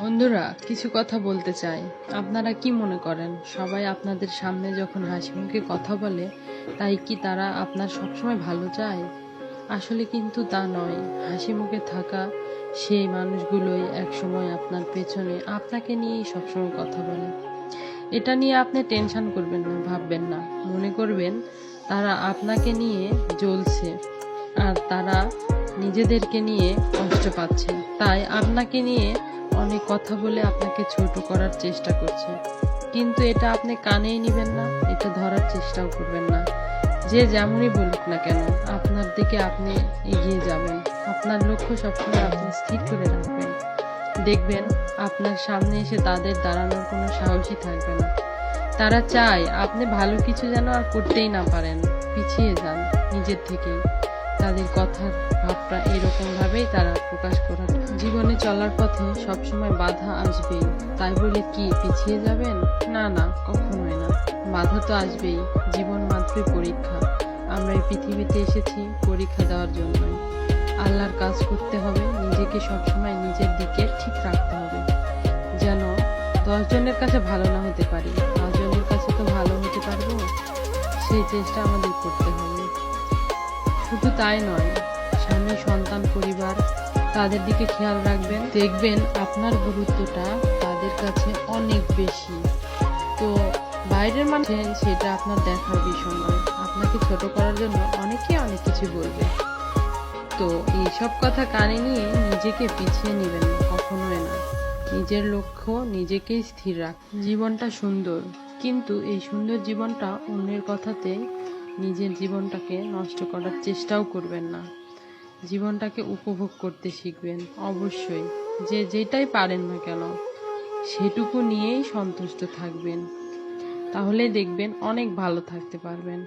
বন্ধুরা, কিছু কথা বলতে চাই। আপনারা কি মনে করেন? সবাই আপনাদের সামনে যখন হাসি মুখে কথা বলে, তাই কি তারা আপনার সবসময় ভালো চায়? আসলে কিন্তু তা নয়। হাসি মুখে থাকা সেই মানুষগুলোই একসময় আপনার পেছনে আপনাকে নিয়েই সবসময় কথা বলে। এটা নিয়ে আপনি টেনশন করবেন না, ভাববেন না। মনে করবেন, তারা আপনাকে নিয়ে জ্বলছে আর তারা নিজেদেরকে নিয়ে কষ্ট পাচ্ছে। তাই আপনাকে নিয়ে অনেক কথা বলে আপনাকে ছোট করার চেষ্টা করছে। কিন্তু এটা আপনি কানেই নেবেন না, এটা ধরার চেষ্টাও করবেন না। যে যেমনই বলুক না কেন, আপনার দিকে আপনি এগিয়ে যাবেন। আপনার লক্ষ্য সবসময় আপনি স্থির করে রাখবেন। দেখবেন, আপনার সামনে এসে তাদের দাঁড়ানোর কোনো সাহসই থাকবে না। তারা চায় আপনি ভালো কিছু যেন আর করতেই না পারেন, পিছিয়ে যান নিজের থেকেই। তাদের কথার ভাবটা এরকম ভাবেই তারা প্রকাশ করার জীবনে চলার পথে সবসময় বাধা আসবেই। তাই বলে কি, পিছিয়ে যাবেন? না না, কখনোই না। বাধা তো আসবেই। জীবন মাত্রই পরীক্ষা। আমরা এই পৃথিবীতে এসেছি পরীক্ষা দেওয়ার জন্য আল্লাহর কাজ করতে হবে, নিজেকে সবসময় নিজের দিকে ঠিক রাখতে হবে। যেন দশজনের কাছে ভালো না হতে পারি। পাঁচ জনের কাছে তো ভালো হতে পারব। সেই চেষ্টা আমাদের করতে হবে। শুধু তাই নয়, স্বামী, সন্তান, পরিবার, তাদের দিকে খেয়াল রাখবেন। দেখবেন আপনার গুরুত্বটা তাদের কাছে অনেক বেশি। তো বাইরের মানুষ সেটা আপনার দেখার বিষয় নয়। আপনাকে ছোট করার জন্য অনেকে অনেক কিছু বলবে। তো এইসব কথা কানে নিয়ে নিজেকে পিছিয়ে নেবেন কখনোই না। নিজের লক্ষ্য নিজেকেই স্থির রাখ জীবনটা সুন্দর, কিন্তু এই সুন্দর জীবনটা অন্যের কথাতে নিজের জীবনটাকে নষ্ট করার চেষ্টাও করবেন না। জীবনটাকে উপভোগ করতে শিখবেন, অবশ্যই। যে যেটাই পারেন না কেন, সেটুকু নিয়েই সন্তুষ্ট থাকবেন। তাহলে দেখবেন অনেক ভালো থাকতে পারবেন।